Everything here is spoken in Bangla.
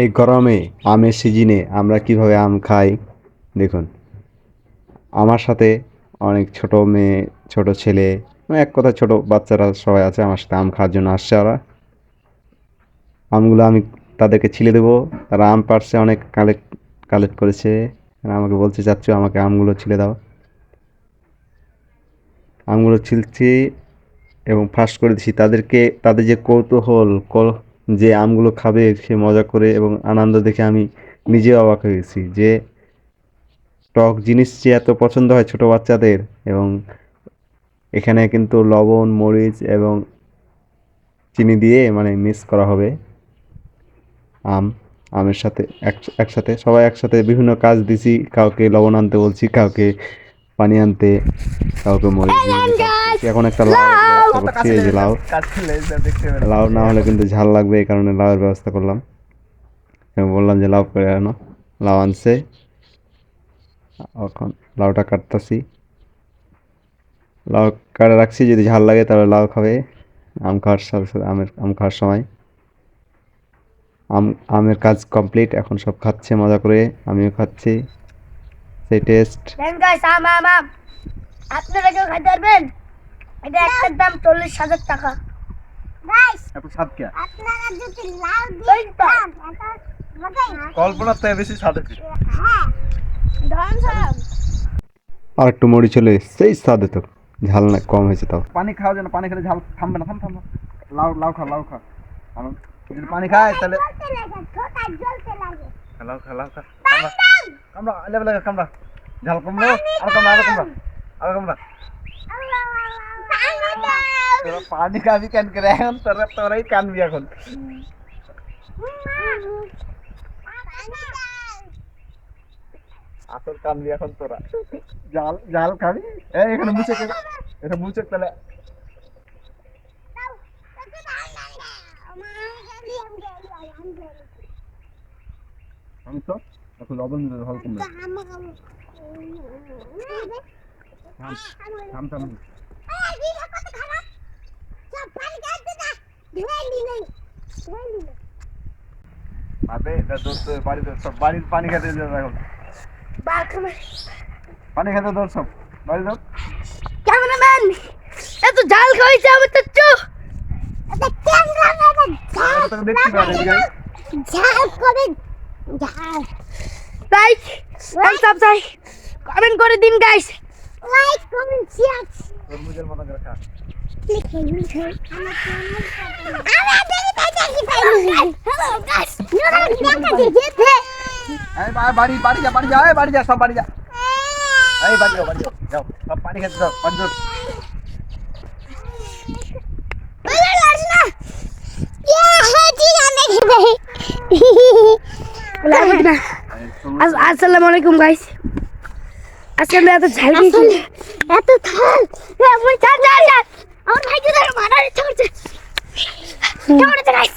এই গরমে, আমের সিজনে আমরা কীভাবে আম খাই? দেখুন। আমার সাথে অনেক ছোট মেয়ে, ছোট ছেলে মানে এক কথা ছোট বাচ্চারা সবাই আছে, আমার সাথে আম খাওয়ার জন্য আসছে ওরা। আমগুলো আমি তাদেরকে ছিলে দেবো। তারা আম পাড়ছে অনেক কালেক্ট কালেক্ট করেছে। আমাকে বলছে চাচ্ছু আমাকে আমগুলো ছিলে দাও। আমগুলো ছিলছি এবং ফার্স্ট করে দিছি। তাদেরকে, তাদের যে কৌতূহল যে আমগুলো খাবে, সে মজা করে এবং আনন্দ দেখে আমি নিজেও অবাক হয়ে গেছি যে টক জিনিস যে এত পছন্দ হয় ছোট বাচ্চাদের এবং এখানে কিন্তু লবণ, মরিচ এবং চিনি দিয়ে মানে মিক্স করা হবে আম, আমের সাথে এক- একসাথে। সবাই একসাথে বিভিন্ন কাজ দিছি, কাউকে লবণ আনতে বলছি, কাউকে পানি আনতে। কাউকে দিয়ে এখন একটা লাউ ব্যবস্থা করছি এই যে লাউ। লাউ না হলে কিন্তু ঝাল লাগবে এই কারণে লাউয়ের ব্যবস্থা করলাম। বললাম যে লাউ করে আনো লাউ আনছে। এখন লাউটা কাটতাছি। লাউ কাটা রাখছি যদি ঝাল লাগে তাহলে লাউ খাবে। আম খাওয়ার সাথে সাথে আমের আম খাওয়ার সময়। আম আমের কাজ কমপ্লিট এখন সব খাচ্ছে মজা করে। আমিও খাচ্ছি। সেই টেস্ট। আপনারা কেউ খাইতে পারবেন? এটা একটার দাম চল্লিশ হাজার টাকা। হ্যাঁ। আর একটু মরিচ হলে সেই স্বাদে তো। ঝাল না কম হয়েছে তাও। পানি খাওয়া যেন পানি খেলে ঝাল থামবে না থাম থাম। লাউ লাউ খা লাউ খা। যদি পানি খায় তাহলে লাউ খা লাউ খা। কামড়া কামড়া লেবে লাগে কামড়া। ঝাল কমলো আর কামড়া আর কামড়া। পানি খাবি কেন করে? এখন তোরা তোরাই কানবি এখন। আসল কানবি এখন তোরা। জাল জাল খাবি? এই এখানে মুছে এটা মুছে তাহলে। আমি তো এখন লবণ দিলে ঝাল বাড়ির পানি খেতে এখন পানি খেতে দোর সব। বাড়ি দাও ক্যামেরাম্যান এত জাল খাইছে আমি তো চু সাবস্ক্রাইব কমেন্ট করে দিন গাইস লাইক কমেন্ট শেয়ার তরমুজের মতো করে খা। বাড়ি বাড়ি যা বাড়ি যা বাড়ি যা সব বাড়ি যা। এই বাড়ি যাও বাড়ি যাও। যাও সব পানি খেতে যাও বাড়ি যাও আসসালামু আলাইকুম গাইস আজকে আমরা এত ঝাল এত ঝাল আমার ভাইকে মারার ইচ্ছা করছে। কেমন আছে গাইস